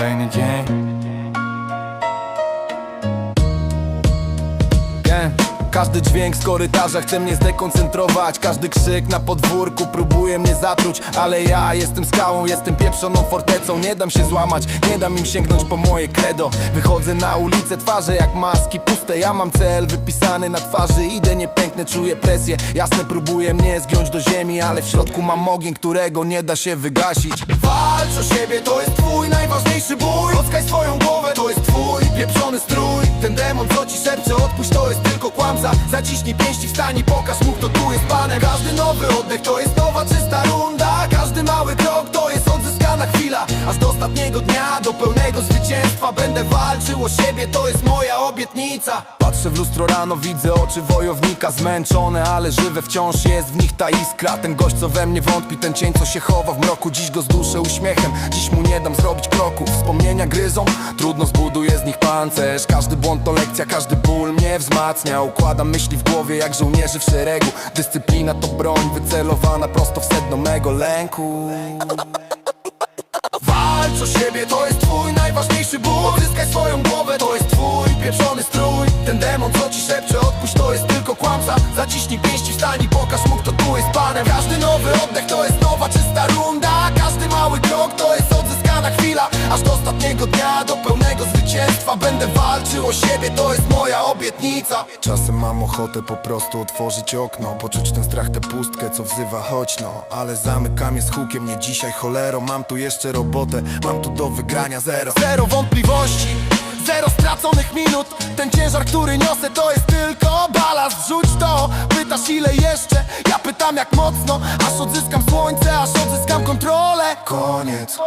kolejny dzień Każdy dźwięk z korytarza chce mnie zdekoncentrować. Każdy krzyk na podwórku próbuje mnie zatruć. Ale ja jestem skałą, jestem pieprzoną fortecą. Nie dam się złamać, nie dam im sięgnąć po moje credo. Wychodzę na ulicę, twarze jak maski puste. Ja mam cel wypisany na twarzy. Idę niepęknę, czuję presję. Jasne próbuje mnie zgiąć do ziemi Ale w środku mam ogień, którego nie da się wygasić. Walcz o siebie, to jest twój najważniejszy bój. Odskaj swoją głowę, to jest twój pieprzony strój. Ten demon, co ci szepcze, odpuść, to jest kłamca Zaciśnij pięści, wstań i pokaż mu, kto tu jest panem. Każdy nowy oddech, to jest nowa czysta runda chwila Aż do ostatniego dnia, do pełnego zwycięstwa Będę walczył o siebie, to jest moja obietnica. Patrzę w lustro rano, widzę oczy wojownika Zmęczone, ale żywe wciąż jest w nich ta iskra. Ten gość, co we mnie wątpi, ten cień, co się chowa w mroku Dziś go zduszę uśmiechem, dziś mu nie dam zrobić kroku Wspomnienia gryzą, trudno zbuduję z nich pancerz. Każdy błąd to lekcja, każdy ból mnie wzmacnia. Układam myśli w głowie jak żołnierzy w szeregu. Dyscyplina to broń wycelowana prosto w sedno mego lęku O siebie, to jest twój najważniejszy ból. Odzyskaj swoją głowę, to jest twój pieprzony strój. Ten demon, co ci szepcze, odpuść, to jest tylko kłamca zwycięstwa Będę walczył o siebie, to jest moja obietnica. Czasem mam ochotę po prostu otworzyć okno Poczuć ten strach, tę pustkę, co wzywa chodź no. Ale zamykam je z hukiem, nie dzisiaj cholero Mam tu jeszcze robotę, mam tu do wygrania zero. Zero wątpliwości, zero straconych minut. Ten ciężar, który niosę, to jest tylko balast. Rzuć to, pytasz ile jeszcze? Ja pytam jak mocno, aż odzyskam słońce Aż kontrolę. Koniec,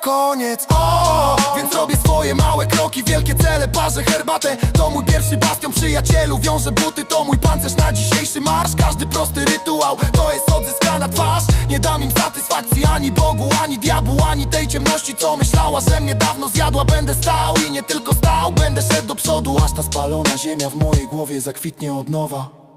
koniec, o, Więc robię swoje małe kroki, wielkie cele Parzę herbatę, to mój pierwszy bastion Przyjacielu, wiążę buty, to mój pancerz na dzisiejszy marsz. Każdy prosty rytuał, to jest odzyskana twarz. Nie dam im satysfakcji ani Bogu, ani diabłu Ani tej ciemności, co myślała, że mnie dawno zjadła. Będę stał i nie tylko stał Będę szedł do przodu, aż ta spalona ziemia w mojej głowie zakwitnie od nowa